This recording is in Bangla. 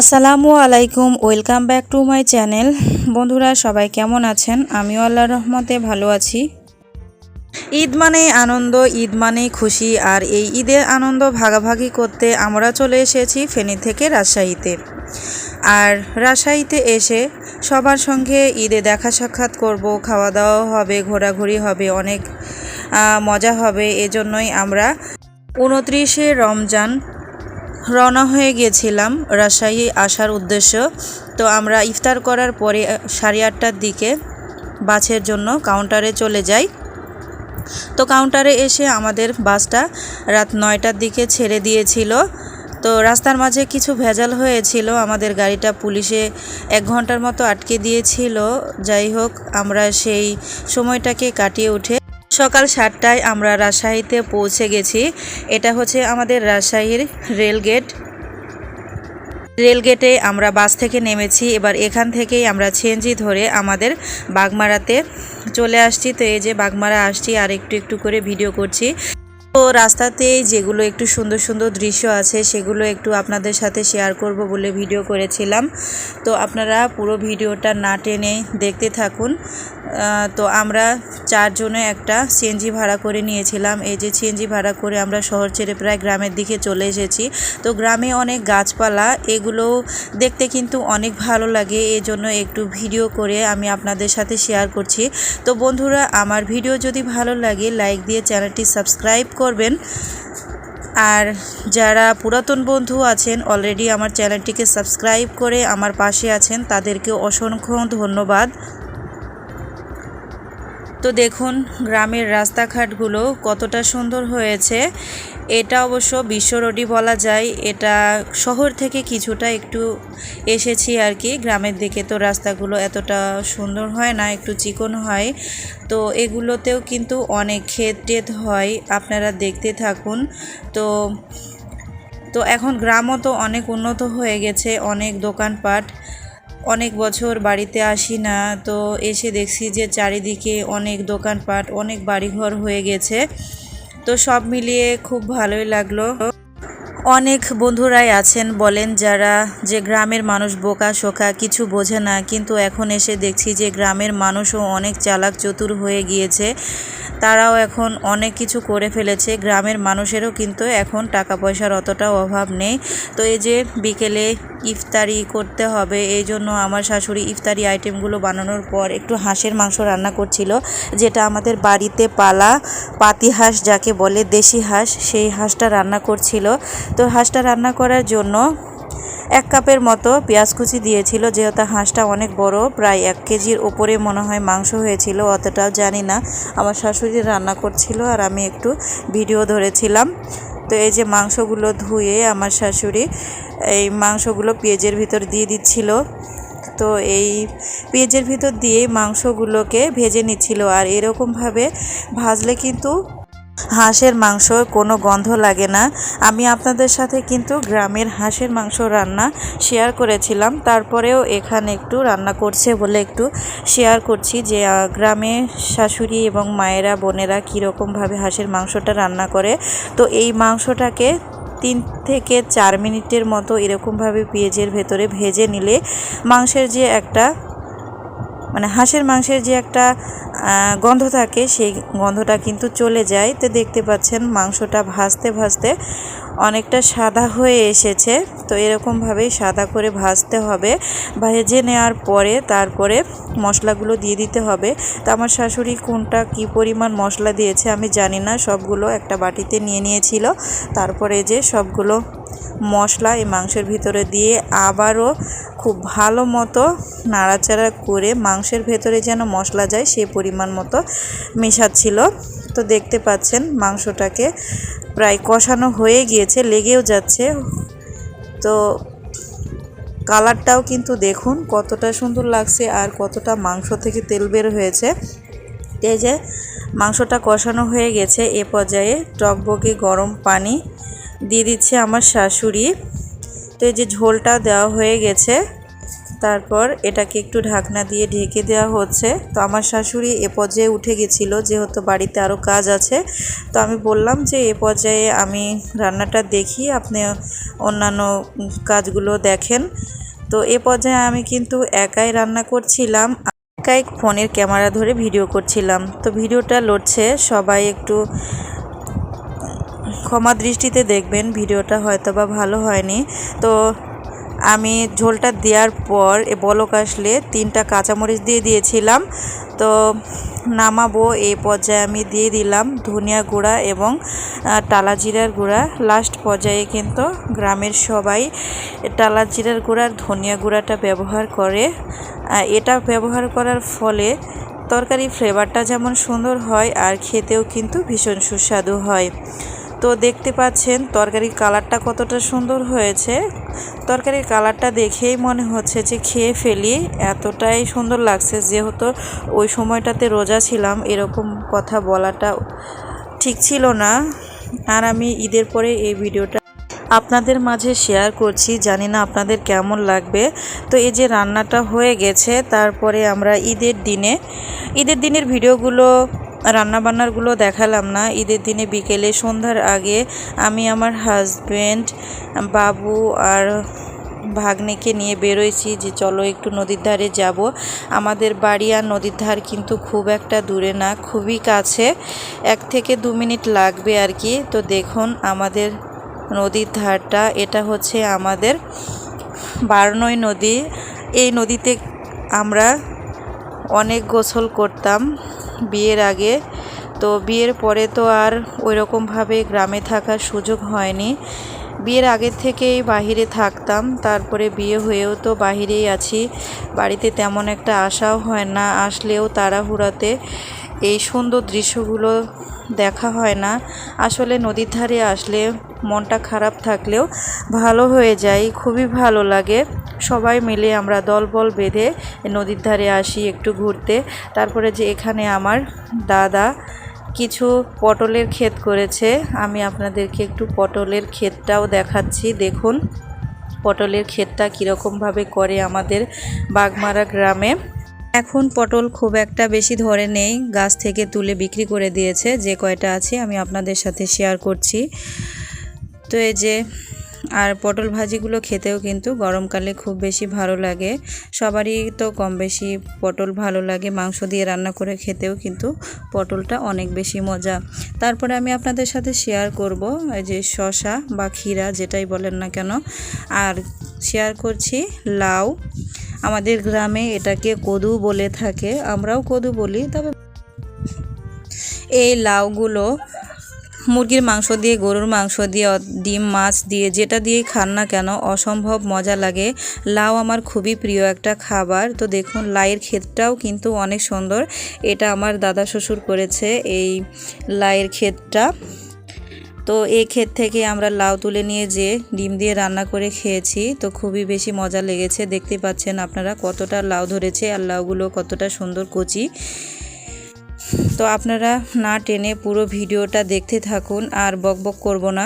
আসসালামু আলাইকুম, welcome back to my channel. বন্ধুরা, সবাই কেমন আছেন? আমিও আল্লাহর রহমতে ভালো আছি। ঈদ মানে আনন্দ, ঈদ মানে খুশি, আর এই ঈদের আনন্দ ভাগাভাগি করতে আমরা চলে এসেছি ফেনী থেকে রাজশাহীতে। আর রাজশাহীতে এসে সবার সঙ্গে ঈদে দেখা সাক্ষাৎ করব খাওয়া দাওয়া হবে, ঘোরাঘুরি হবে, অনেক মজা হবে। এজন্যই আমরা উনত্রিশে রমজান রওনা হয়ে গিয়েছিলাম রাজশাহী আসার উদ্দেশ্য। তো আমরা ইফতার করার পরে সাড়ে আটটার দিকে বাসের জন্য কাউন্টারে চলে যাই। তো কাউন্টারে এসে আমাদের বাসটা রাত নয়টার দিকে ছেড়ে দিয়েছিল। তো রাস্তার মাঝে কিছু ভেজাল হয়েছিল, আমাদের গাড়িটা পুলিশে এক ঘণ্টার মতো আটকে দিয়েছিল। যাই হোক, আমরা সেই সময়টাকে কাটিয়ে উঠে সকাল সাতটায় আমরা রাজশাহীতে পৌঁছে গেছি। এটা হচ্ছে আমাদের রাজশাহীর রেলগেট রেলগেটে আমরা বাস থেকে নেমেছি। এবার এখান থেকেই আমরা সিএনজি ধরে আমাদের বাগমারাতে চলে আসছি। তো এই যে বাগমারা আসছি, আর একটু একটু করে ভিডিও করছি। তো রাস্তাতেই যেগুলো একটু সুন্দর সুন্দর দৃশ্য আছে, সেগুলো একটু আপনাদের সাথে শেয়ার করব বলে ভিডিও করেছিলাম। তো আপনারা পুরো ভিডিওটা না টেনে দেখতে থাকুন। তো আমরা চারজনে একটা সিএনজি ভাড়া করে নিয়েছিলাম। এই যে সিএনজি ভাড়া করে আমরা শহর ছেড়ে প্রায় গ্রামের দিকে চলে এসেছি। তো গ্রামে অনেক গাছপালা, এগুলো দেখতে কিন্তু অনেক ভালো লাগে। এই জন্য একটু ভিডিও করে আমি আপনাদের সাথে শেয়ার করছি। তো বন্ধুরা, আমার ভিডিও যদি ভালো লাগে, লাইক দিয়ে চ্যানেলটি সাবস্ক্রাইব করবেন। আর যারা পুরাতন বন্ধু আছেন অলরেডি আমার চ্যানেলটিকে সাবস্ক্রাইব করে আমার পাশে আছেন, তাদেরকে অসংখ্য ধন্যবাদ। তো দেখুন, গ্রামের রাস্তাঘাটগুলো কতটা সুন্দর হয়েছে। এটা অবশ্য বিশ্ব রোডই বলা যায়। এটা শহর থেকে কিছুটা একটু এসেছি আর কি। গ্রামের দিকে তো রাস্তাগুলো এতটা সুন্দর হয় না, একটু চিকন হয়। তো এগুলোতেও কিন্তু অনেক ক্ষেত টেত হয়, আপনারা দেখতে থাকুন। তো তো এখন গ্রামও তো অনেক উন্নত হয়ে গেছে, অনেক দোকানপাট। অনেক বছর বাড়িতে আসি না, তো এসে দেখছি যে চারিদিকে অনেক দোকানপাট, অনেক বাড়িঘর হয়ে গেছে। তো সব মিলিয়ে খুব ভালোই লাগল। অনেক বন্ধুরাই আছেন, বলেন যারা যে গ্রামের মানুষ বোকা শোকা, কিছু বোঝে না। কিন্তু এখন এসে দেখছি যে গ্রামের মানুষও অনেক চালাক চতুর হয়ে গিয়েছে। তারাও এখন অনেক কিছু করে ফেলেছে। গ্রামের মানুষেরও কিন্তু এখন টাকা পয়সার অতটা অভাব নেই। তো এই যে বিকেলে ইফতারি করতে হবে। এই জন্য আমার শাশুড়ি ইফতারি আইটেমগুলো বানানোর পর একটু হাঁসের মাংস রান্না করছিল, যেটা আমাদের বাড়িতে পালা, পাতি হাঁস যাকে বলে দেশি হাঁস, সেই হাঁসটা রান্না করছিল। তো হাঁসটা রান্না করার জন্য এক কাপের মতো পেঁয়াজ কুচি দিয়েছিল, যেহেতু হাঁসটা অনেক বড়, প্রায় এক কেজির ওপরে মনে হয় মাংস হয়েছিল, অতটাও জানি না। আমার শাশুড়ি রান্না করছিল আর আমি একটু ভিডিও ধরেছিলাম। তো এই যে মাংসগুলো ধুয়ে আমার শাশুড়ি এই মাংসগুলো পেঁয়াজের ভিতর দিয়ে দিচ্ছিল। তো এই পেঁয়াজের ভিতর দিয়ে মাংসগুলোকে ভেজে নিচ্ছিল। আর এরকমভাবে ভাজলে কিন্তু হাঁসের মাংস কোনো গন্ধ লাগে না। আমি আপনাদের সাথে কিন্তু গ্রামের হাঁসের মাংস রান্না শেয়ার করেছিলাম। তারপরেও এখানে একটু রান্না করছে বলে একটু শেয়ার করছি যে গ্রামে শাশুড়ি এবং মায়েরা, বোনেরা কীরকমভাবে হাঁসের মাংসটা রান্না করে। তো এই মাংসটাকে তিন থেকে চার মিনিটের মতো এরকমভাবে পেঁয়াজের ভেতরে ভেজে নিলে মাংসের যে একটা মানে হাঁসের মাংসের যে একটা গন্ধ থাকে, সেই গন্ধটা কিন্তু চলে যায়। তো দেখতে পাচ্ছেন মাংসটা ভাজতে ভাজতে অনেকটা সাদা হয়ে এসেছে। তো এরকমভাবেই সাদা করে ভাজতে হবে। ভেজে নেওয়ার পরে তারপরে মশলাগুলো দিয়ে দিতে হবে। তো আমার শাশুড়ি কোনটা কি পরিমাণ মশলা দিয়েছে আমি জানি না। সবগুলো একটা বাটিতে নিয়ে নিয়েছিল। তারপরে যে সবগুলো মশলা এই মাংসের ভিতরে দিয়ে আবারও খুব ভালো মতো নাড়াচাড়া করে মাংসের ভেতরে যেন মশলা যায় সেই পরিমাণ মতো মেশাচ্ছিল। তো দেখতে পাচ্ছেন মাংসটাকে প্রায় কষানো হয়ে গিয়েছে, লেগেও যাচ্ছে। তো কালারটাও কিন্তু দেখুন কতটা সুন্দর লাগছে আর কতটা মাংস থেকে তেল বের হয়েছে। এই যে মাংসটা কষানো হয়ে গেছে, এ পর্যায়ে টকবকে গরম পানি দিয়ে দিচ্ছে আমার শাশুড়ি। তো এই যে ঝোলটা দেওয়া হয়ে গেছে। তারপর এটাকে একটু ঢাকনা দিয়ে ঢেকে দেওয়া হচ্ছে। তো আমার শাশুড়ি এ পর্যায়ে উঠে গেছিল, যেহেতু বাড়িতে আরও কাজ আছে। তো আমি বললাম যে, এ পর্যায়ে আমি রান্নাটা দেখি, আপনি অন্যান্য কাজগুলো দেখেন। তো এ পর্যায়ে আমি কিন্তু একাই রান্না করছিলাম, একাই ফোনের ক্যামেরা ধরে ভিডিও করছিলাম। তো ভিডিওটা লড়ছে, সবাই একটু ক্ষমা দৃষ্টিতে দেখবেন, ভিডিওটা হয়তো বা ভালো হয়নি। তো আমি ঝোলটা দেওয়ার পর বলক আসলে তিনটা কাঁচামরিচ দিয়ে দিয়েছিলাম। তো নামাবো এই পর্যায়ে আমি দিয়ে দিলাম ধনিয়া গুঁড়া এবং টালা জিরার গুঁড়া। লাস্ট পর্যায়ে কিন্তু গ্রামের সবাই টালা জিরার গুঁড়ার ধনিয়া গুঁড়াটা ব্যবহার করে। এটা ব্যবহার করার ফলে তরকারি ফ্লেভারটা যেমন সুন্দর হয় আর খেতেও কিন্তু ভীষণ সুস্বাদু হয়। তো দেখতে পাচ্ছেন তরকারির কালারটা কতটা সুন্দর হয়েছে। তরকারির কালারটা দেখেই মনে হচ্ছে যে খেয়ে ফেলি, এতটাই সুন্দর লাগছে। যেহেতু ওই সময়টাতে রোজা ছিলাম, এরকম কথা বলাটা ঠিক ছিল না। আর আমি ঈদের পরে এই ভিডিওটা আপনাদের মাঝে শেয়ার করছি, জানি না আপনাদের কেমন লাগবে। তো এই যে রান্নাটা হয়ে গেছে, তারপরে আমরা ঈদের দিনে, ঈদের দিনের ভিডিওগুলো রান্নাবান্নারগুলো দেখালাম না। ঈদের দিনে বিকেলে সন্ধ্যার আগে আমি আমার হাজব্যান্ড বাবু আর ভাগ্নেকে নিয়ে বেরোইছি যে চলো একটু নদীর ধারে যাব। আমাদের বাড়ি আর নদীর ধার কিন্তু খুব একটা দূরে না, খুবই কাছে। এক থেকে দু মিনিট লাগবে আর কি। তো দেখুন আমাদের নদীর ধারটা, এটা হচ্ছে আমাদের বারনই নদী। এই নদীতে আমরা অনেক গোসল করতাম। বিয়ের আগে। তো বিয়ের পরে তো আর ওই রকমভাবে গ্রামে থাকার সুযোগ হয়নি। বিয়ের আগে থেকেই বাহিরে থাকতাম। তারপরে বিয়ে হয়েও তো বাহিরেই আছি। বাড়িতে তেমন একটা আশাও হয় না, আসলেও তাড়াহুড়াতে এই সুন্দর দৃশ্যগুলো দেখা হয় না। আসলে নদীর ধারে আসলে মনটা খারাপ থাকলেও ভালো হয়ে যায়, খুবই ভালো লাগে। সবাই মিলে আমরা দলবল বেঁধে নদীর ধারে আসি একটু ঘুরতে। তারপরে যে এখানে আমার দাদা কিছু পটলের ক্ষেত করেছে, আমি আপনাদেরকে একটু পটলের ক্ষেতটাও দেখাচ্ছি। দেখুন, পটলের ক্ষেতটা কীরকমভাবে করে আমাদের বাগমারা গ্রামে। এখন পটল খুব একটা বেশি ধরে নেই, গাছ থেকে তুলে বিক্রি করে দিয়েছে। যে কয়টা আছে আমি আপনাদের সাথে শেয়ার করছি। তো এই যে আর পটল ভাজিগুলো খেতেও কিন্তু গরমকালে খুব বেশি ভালো লাগে। সবারই তো কম বেশি পটল ভালো লাগে, মাংস দিয়ে রান্না করে খেতেও কিন্তু পটলটা অনেক বেশি মজা। তারপরে আমি আপনাদের সাথে শেয়ার করব যে শশা বা ক্ষীরা যেটাই বলেন না কেন। আর শেয়ার করছি লাউ। আমাদের গ্রামে এটাকে কদু বলে থাকে, আমরাও কদু বলি, তবে এই লাউগুলো মুরগির মাংস দিয়ে, গরুর মাংস দিয়ে ডিম, মাছ দিয়ে, যেটা দিয়েই খান না কেন, অসম্ভব মজা লাগে। লাউ আমার খুবই প্রিয় একটা খাবার। তো দেখুন, লাইয়ের ক্ষেতটাও কিন্তু অনেক সুন্দর। এটা আমার দাদা শ্বশুর করেছে এই লাইয়ের ক্ষেতটা। তো এই ক্ষেত থেকে আমরা লাউ তুলে নিয়ে যে ডিম দিয়ে রান্না করে খেয়েছি। তো খুবই বেশি মজা লেগেছে। দেখতে পাচ্ছেন আপনারা কতটা লাউ ধরেছে আর লাউগুলো কতটা সুন্দর কচি। তো আপনারা না টেনে পুরো ভিডিওটা দেখতে থাকুন আর বক বক করব না।